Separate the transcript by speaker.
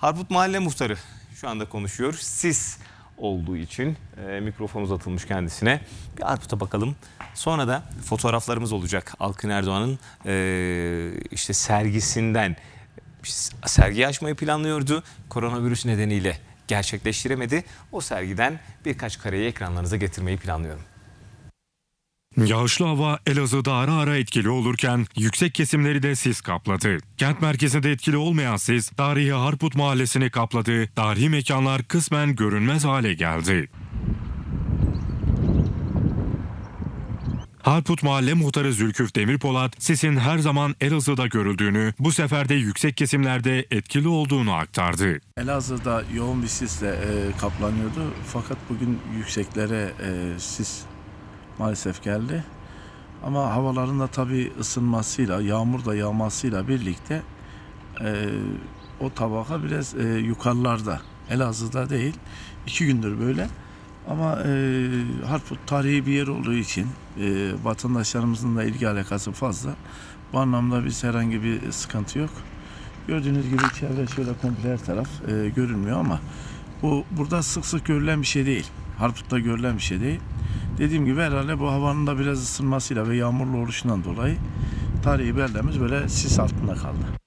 Speaker 1: Harput Mahalle Muhtarı şu anda konuşuyor. Sis olduğu için e, mikrofon uzatılmış kendisine. Bir Harput'a bakalım. Sonra da fotoğraflarımız olacak. Alkın Erdoğan'ın e, işte sergisinden sergi açmayı planlıyordu. Koronavirüs nedeniyle gerçekleştiremedi. O sergiden birkaç kareyi ekranlarınıza getirmeyi planlıyorum.
Speaker 2: Yağışlı hava Elazığ'da ara ara etkili olurken yüksek kesimleri de sis kapladı. Kent merkezinde etkili olmayan sis tarihi Harput mahallesini kapladı. Tarihi mekanlar kısmen görünmez hale geldi. Harput Mahalle Muhtarı Zülküf Demirpolat, sisin her zaman Elazığ'da görüldüğünü, bu sefer de yüksek kesimlerde etkili olduğunu aktardı.
Speaker 3: Elazığ'da yoğun bir sisle e, kaplanıyordu. Fakat bugün yükseklere e, sis maalesef geldi. Ama havaların da tabii ısınmasıyla, yağmur da yağmasıyla birlikte e, o tabaka biraz e, yukarılarda. Elazığ'da değil. iki gündür böyle. Ama e, Harput tarihi bir yer olduğu için e, vatandaşlarımızın da ilgi alakası fazla. Bu anlamda biz herhangi bir sıkıntı yok. Gördüğünüz gibi çevre şöyle komple her taraf e, görünmüyor ama bu burada sık sık görülen bir şey değil. Harput'ta görülen bir şey değil. Dediğim gibi herhalde bu havanın da biraz ısınmasıyla ve yağmurlu oluşundan dolayı tarihi beldemiz böyle sis altında kaldı.